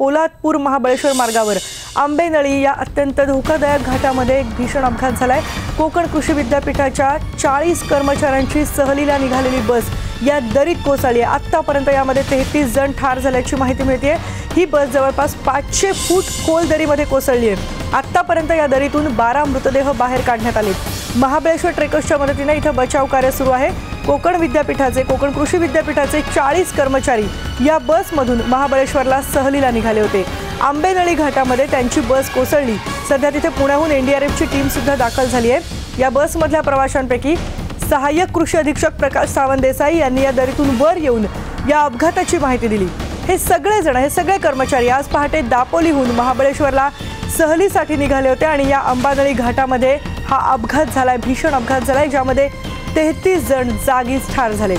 पोलादपूर महाबळेश्वर मार्गावर. आंबेनळी या अत्यंत धोकादायक घाटामध्ये एक भीषण अपघात झालाय. कोकण कृषी विद्यापीठाच्या चाळीस कर्मचाऱ्यांची सहलीला निघालेली बस या दरीत कोसळली आहे. आत्तापर्यंत यामध्ये तेहतीस जण ठार झाल्याची माहिती मिळते ही बस जवळपास पाचशे फूट खोल दरीमध्ये कोसळली आहे. आत्तापर्यंत या दरीतून बारा मृतदेह बाहेर काढण्यात आले महाबळेश्वर ट्रेकर्सच्या मदतीने इथं बचाव कार्य सुरू आहे. कोकण विद्यापीठाचे कोकण कृषी विद्यापीठाचे चाळीस कर्मचारी या बसमधून महाबळेश्वरला सहलीला निघाले होते. आंबेनळी घाटामध्ये त्यांची बस कोसळली. सध्या तिथे पुण्याहून एनडीआरएफची टीम सुद्धा दाखल झाली आहे. या बसमधल्या प्रवाशांपैकी सहाय्यक कृषी अधीक्षक प्रकाश सावंत देसाई यांनी या दरीतून वर येऊन या अपघाताची माहिती दिली. हे सगळेजण हे सगळे कर्मचारी आज पहाटे दापोलीहून महाबळेश्वरला सहलीसाठी निघाले होते आणि या अंबानळी घाटामध्ये हा अपघात झालाय भीषण अपघात झालाय ज्यामध्ये तेहतीस जण जागीच ठार झाले